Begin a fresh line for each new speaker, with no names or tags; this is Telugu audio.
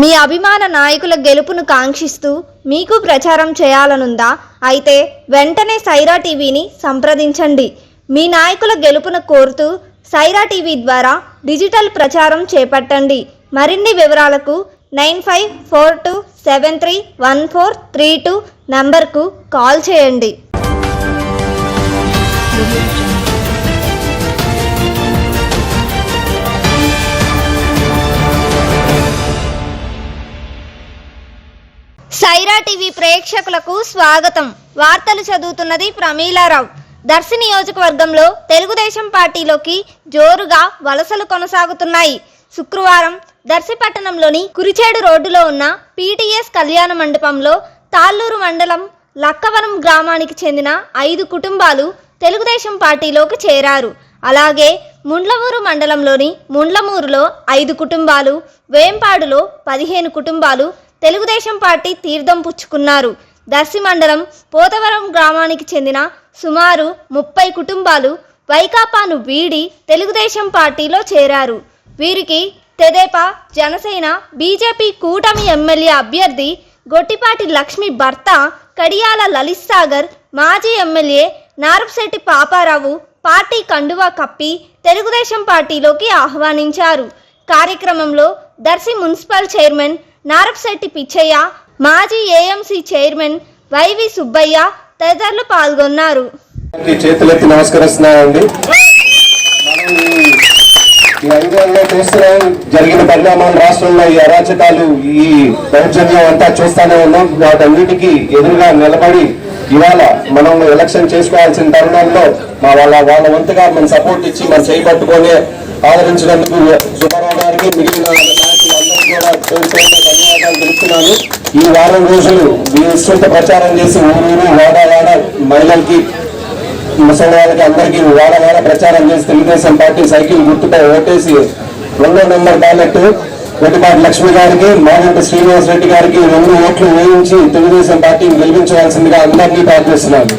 మీ అభిమాన నాయకుల గెలుపును కాంక్షిస్తూ మీకు ప్రచారం చేయాలనుందా? అయితే వెంటనే సైరా టీవీని సంప్రదించండి. మీ నాయకుల గెలుపును కోరుతూ సైరా టీవీ ద్వారా డిజిటల్ ప్రచారం చేపట్టండి. మరిన్ని వివరాలకు nine five four two seven three one four three two నంబర్కు కాల్ చేయండి. సైరా టీవీ ప్రేక్షకులకు స్వాగతం. వార్తలు చదువుతున్నది ప్రమీలారావు. దర్శి నియోజకవర్గంలో తెలుగుదేశం పార్టీలోకి జోరుగా వలసలు కొనసాగుతున్నాయి. శుక్రవారం దర్శి పట్టణంలోని కురిచేడు రోడ్డులో ఉన్న పీటీఎస్ కళ్యాణ మండపంలో తాళ్ళూరు మండలం లక్కవరం గ్రామానికి చెందిన ఐదు కుటుంబాలు తెలుగుదేశం పార్టీలోకి చేరారు. అలాగే ముండ్లమూరు మండలంలోని ముండ్లమూరులో ఐదు కుటుంబాలు వేంపాడులో పదిహేను కుటుంబాలు తెలుగుదేశం పార్టీ తీర్థం పుచ్చుకున్నారు. దర్శి మండలం పోతవరం గ్రామానికి చెందిన సుమారు ముప్పై కుటుంబాలు వైకాపాను వీడి తెలుగుదేశం పార్టీలో చేరారు. వీరికి తెదేపా జనసేన బీజేపీ కూటమి ఎమ్మెల్యే అభ్యర్థి గొట్టిపాటి లక్ష్మి భర్త కడియాల లలిత్ సాగర్ మాజీ ఎమ్మెల్యే నారపశెట్టి పాపారావు పార్టీ కండువా కప్పి తెలుగుదేశం పార్టీలోకి ఆహ్వానించారు. కార్యక్రమంలో దర్శి మున్సిపల్ చైర్మన్ నారపశెట్టి పిచ్చయ్య మాజీ ఏఎంసీ చైర్మన్ వైవి సుబ్బయ్య తదితరులు పాల్గొన్నారు.
చేతులెత్తి నమస్కరిస్తున్నానండి. ఈ- ఐదేళ్ళలో చూస్తున్నాం జరిగిన పరిణామాలు రాష్ట్రంలో ఈ అరాచకాలు ఈ దౌర్జన్యం అంతా చూస్తానే ఉన్నాం. వాటన్నిటికీ ఎదురుగా నిలబడి ఇవాళ మనం ఎలక్షన్ చేసుకోవాల్సిన తరుణంలో మా వాళ్ళ వాళ్ళ వంతుగా మనం సపోర్ట్ ఇచ్చి మనం చేయి ఆదరించినందుకు సుబ్బారావు గారికి మిగిలిన ధన్యవాదాలు తెలుపుతున్నాను. ఈ వారం రోజులు మీ విస్తృత ప్రచారం చేసి ఊరూరు వాడవాడ మహిళలకి ముసలి వాళ్ళకి అందరికీ వాడవాడ ప్రచారం చేసి తెలుగుదేశం పార్టీ సైకిల్ గుర్తుపై ఓటేసి రెండో నెంబర్ బ్యాలెట్ కొట్టిపాటి లక్ష్మి గారికి మాగంటి శ్రీనివాస్ రెడ్డి గారికి రెండు ఓట్లు వేయించి తెలుగుదేశం పార్టీని గెలిపించవలసిందిగా అందరినీ ప్రార్థిస్తున్నాను.